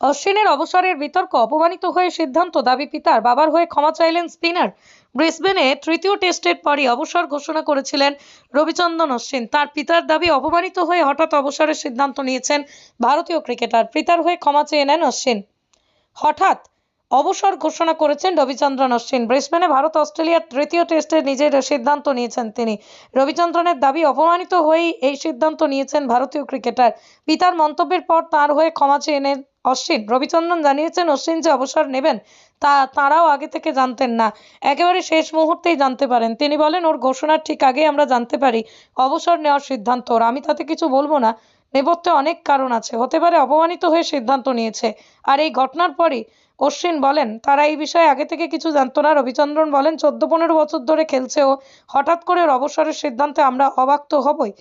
অশ্বিনের অবসরের বিতর্ক অপমানিত হয়ে সিদ্ধান্ত দাবি পিতার। বাবার হয়ে ক্ষমা চাইলেন স্পিনার। ব্রিসবেনে তৃতীয় টেস্টের পরই অবসর ঘোষণা করেছিলেন রবিচন্দ্রন অশ্বিন। তার পিতার দাবি অপমানিত হয়ে হঠাৎ অবসরের সিদ্ধান্ত নিয়েছেন ভারতীয় ক্রিকেটার। পিতার হয়ে ক্ষমা চেয়ে নেন অশ্বিন। হঠাৎ অবসর ঘোষণা করেছেন রবিচন্দ্রন অশ্বিন। ব্রিসবেনে ভারত অস্ট্রেলিয়ার তৃতীয় টেস্টে নিজের সিদ্ধান্ত নিয়েছেন তিনি। রবিচন্দ্রনের দাবি অপমানিত হয়েই এই সিদ্ধান্ত নিয়েছেন ভারতীয় ক্রিকেটার। পিতার মন্তব্যের পর তার হয়ে ক্ষমা চেয়ে নেন অশ্বিন রবিচন্দ্রন জানিয়েছেন অশ্বিন যে অবসর নেবেন, তা তাঁরাও আগে থেকে জানতেন না। একেবারে শেষ মুহূর্তেই জানতে পারেন। তিনি বলেন, ওর ঘোষণার ঠিক আগেই আমরা জানতে পারি, অবসর নেওয়ার সিদ্ধান্ত ওর। আমি তাতে কিছু বলব না। নেপথ্যে অনেক কারণ আছে। হতে পারে অপমানিত হয়ে সিদ্ধান্ত নিয়েছে। আর এই ঘটনার পরই অশ্বিন বলেন, তারা এই বিষয়ে আগে থেকে কিছু জানতো না। রবিচন্দ্রন বলেন চোদ্দ পনেরো বছর ধরে খেলছে ও। হঠাৎ করে অবসরের সিদ্ধান্তে আমরা অবাক তো হবই।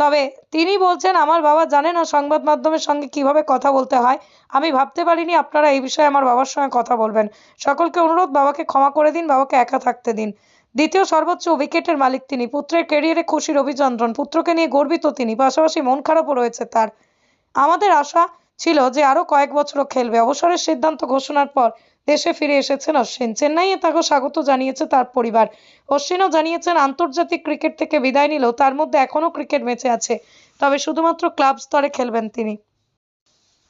তবে তিনি বলছেন, আমার বাবা জানে না সংবাদ মাধ্যমের সঙ্গে কীভাবে কথা বলতে হয়। আমি ভাবতে পারিনি আপনারা এই বিষয়ে আমার বাবার সঙ্গে কথা বলবেন। সকলকে অনুরোধ, বাবাকে ক্ষমা করে দিন, বাবাকে একা থাকতে দিন। দ্বিতীয় সর্বোচ্চ উইকেটের মালিক তিনি, পুত্রের ক্যারিয়ারে খুশি রবিচন্দ্রন পুত্রকে নিয়ে গর্বিত তিনি, পাশাপাশি মন খারাপও রয়েছে তার। আমাদের আশা ছিল যে আরও কয়েক বছরও খেলবে। অবসরের সিদ্ধান্ত ঘোষণার পর দেশে ফিরে এসেছেন অশ্বিন। চেন্নাইয়ে তাকে স্বাগত জানিয়েছে তার পরিবার। অশ্বিনও জানিয়েছেন, আন্তর্জাতিক ক্রিকেট থেকে বিদায় নিলেও তার মধ্যে এখনও ক্রিকেট বেঁচে আছে। তবে শুধুমাত্র ক্লাব স্তরে খেলবেন তিনি।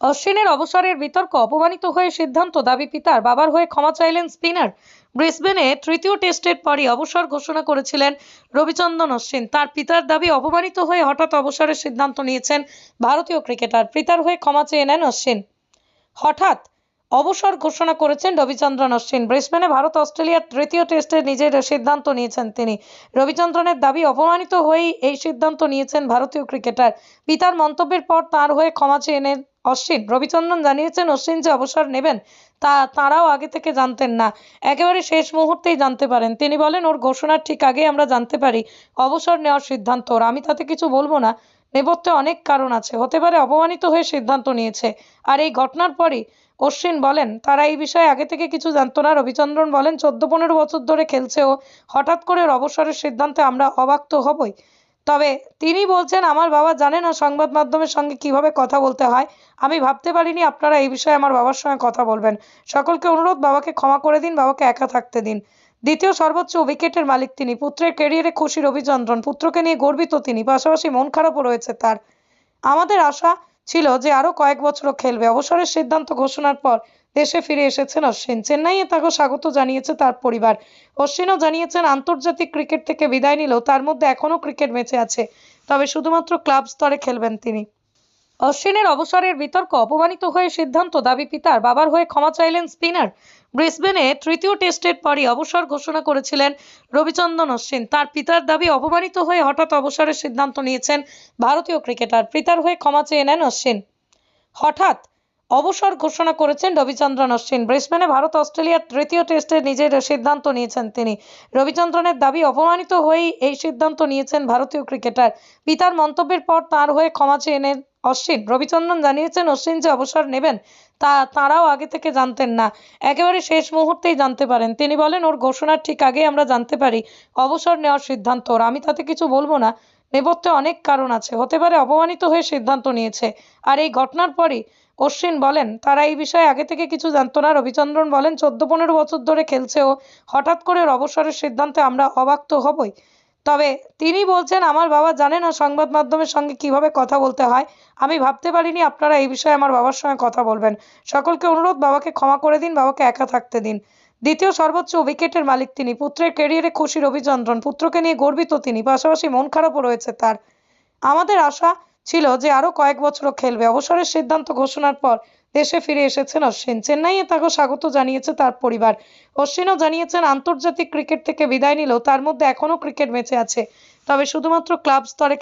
অশ্বিনের অবসরের বিতর্ক, অপমানিত হয়ে সিদ্ধান্ত, দাবি পিতার বাবার হয়ে ক্ষমা চাইলেন স্পিনার। ব্রিসবেনে তৃতীয় টেস্টের পরই অবসর ঘোষণা করেছিলেন রবিচন্দ্রন অশ্বিন। তার পিতার দাবি, অপমানিত হয়ে হঠাৎ অবসরের সিদ্ধান্ত নিয়েছেন ভারতীয় ক্রিকেটার। পিতার হয়ে ক্ষমা চেয়ে নেন অশ্বিন। হঠাৎ অবসর ঘোষণা করেছেন রবিচন্দ্রন অশ্বিন। ব্রিসবেনে ভারত, অস্ট্রেলিয়ার তৃতীয় টেস্টে নিজের সিদ্ধান্ত নিয়েছেন তিনি। রবিচন্দ্রনের দাবি, অপমানিত হয়েই এই সিদ্ধান্ত নিয়েছেন ভারতীয় ক্রিকেটার। পিতার মন্তব্যের পর তার হয়ে ক্ষমা চেয়ে নেন অশ্বিন। রবিচন্দ্রন জানিয়েছেন অশ্বিন যে অবসর নেবেন, তা তাঁরাও আগে থেকে জানতেন না। একেবারে শেষ মুহূর্তেই জানতে পারেন। তিনি বলেন, ওর ঘোষণার ঠিক আগেই আমরা জানতে পারি, অবসর নেওয়ার সিদ্ধান্ত। ওর, আমি তাতে কিছু বলব না। নেপথ্যে অনেক কারণ আছে। হতে পারে অপমানিত হয়ে সিদ্ধান্ত নিয়েছে। আর এই ঘটনার পরই অশ্বিন বলেন, তারা এই বিষয়ে আগে থেকে কিছু জানতো না। রবিচন্দ্রন বলেন চোদ্দ পনেরো বছর ধরে খেলছে ও হঠাৎ করে অবসরের সিদ্ধান্তে আমরা অবাক তো হবই। তবে তিনি বলছেন, আমার বাবা জানে না সংবাদ মাধ্যমের সঙ্গে কীভাবে কথা বলতে হয়। আমি ভাবতে পারিনি আপনারা এই বিষয়ে আমার বাবার সঙ্গে কথা বলবেন। সকলকে অনুরোধ, বাবাকে ক্ষমা করে দিন, বাবাকে একা থাকতে দিন। দ্বিতীয় সর্বোচ্চ উইকেটের মালিক তিনি। পুত্রের ক্যারিয়ারে খুশি রবিচন্দ্রন পুত্রকে নিয়ে গর্বিত তিনি। পাশাপাশি মন খারাপও রয়েছে তার। আমাদের আশা ছিল যে আরও কয়েক বছরও খেলবে। অবসরের সিদ্ধান্ত ঘোষণার পর দেশে ফিরে এসেছেন অশ্বিন। চেন্নাইয়ে তাকে স্বাগত জানিয়েছে তার পরিবার। অশ্বিনও জানিয়েছেন, আন্তর্জাতিক ক্রিকেট থেকে বিদায় নিলেও তার মধ্যে এখনও ক্রিকেট বেঁচে আছে। তবে শুধুমাত্র ক্লাব স্তরে খেলবেন তিনি। অশ্বিনের অবসরের বিতর্ক অপমানিত হয়ে সিদ্ধান্ত দাবি পিতার বাবার হয়ে ক্ষমা চাইলেন স্পিনার। ব্রিসবেনে তৃতীয় টেস্টের পরই অবসর ঘোষণা করেছিলেন রবিচন্দ্রন অশ্বিন। তার পিতার দাবি অপমানিত হয়ে হঠাৎ অবসরের সিদ্ধান্ত নিয়েছেন ভারতীয় ক্রিকেটার। পিতার হয়ে ক্ষমা চেয়ে নেন অশ্বিন। হঠাৎ অবসর ঘোষণা করেছেন রবিচন্দ্রন অশ্বিন। ব্রিসবেনে ভারত অস্ট্রেলিয়ার তৃতীয় টেস্টে নিজের সিদ্ধান্ত নিয়েছেন তিনি। রবিচন্দ্রনের দাবি অপমানিত হয়েই এই সিদ্ধান্ত নিয়েছেন ভারতীয় ক্রিকেটার। পিতার মন্তব্যের পর তার হয়ে ক্ষমা চেয়ে নেন অশ্বিন। রবিচন্দ্রন জানিয়েছেন, অশ্বিন যে অবসর নেবেন, তা তাঁরাও আগে থেকে জানতেন না। একেবারে শেষ মুহূর্তেই জানতে পারেন। তিনি বলেন, ওর ঘোষণার ঠিক আগেই আমরা জানতে পারি। অবসর নেওয়ার সিদ্ধান্ত ওর। আমি তাতে কিছু বলব না। নেপথ্যে অনেক কারণ আছে। হতে পারে অপমানিত হয়ে সিদ্ধান্ত নিয়েছে। আর এই ঘটনার পরই অশ্বিন বলেন, তারা এই বিষয়ে আগে থেকে কিছু জানতো না। রবিচন্দ্রন বলেন, চোদ্দ পনেরো বছর ধরে খেলছে ও। হঠাৎ করে অবসরের সিদ্ধান্তে আমরা অবাক তো হবই। তবে তিনি বলছেন, আমার বাবা জানে না সংবাদ মাধ্যমের সঙ্গে কীভাবে কথা বলতে হয়। আমি ভাবতে পারিনি আপনারা এই বিষয়ে আমার বাবার সঙ্গে কথা বলবেন। সকলকে অনুরোধ, বাবাকে ক্ষমা করে দিন, বাবাকে একা থাকতে দিন। দ্বিতীয় সর্বোচ্চ উইকেটের মালিক তিনি। পুত্রের ক্যারিয়ারে খুশি রবিচন্দ্রন পুত্রকে নিয়ে গর্বিত তিনি। পাশাপাশি মন খারাপও রয়েছে তার। আমাদের আশা ছিল যে আরও কয়েক বছরও খেলবে। অবসরের সিদ্ধান্ত ঘোষণার পর দেশে ফিরে এসেছেন অশ্বিন। চেন্নাইয়ে তাকে স্বাগত জানিয়েছে তার পরিবার। অশ্বিনও জানিয়েছেন, আন্তর্জাতিক ক্রিকেট থেকে বিদায় নিলেও তার মধ্যে এখনও ক্রিকেট বেঁচে আছে। তবে শুধুমাত্র ক্লাব স্তরে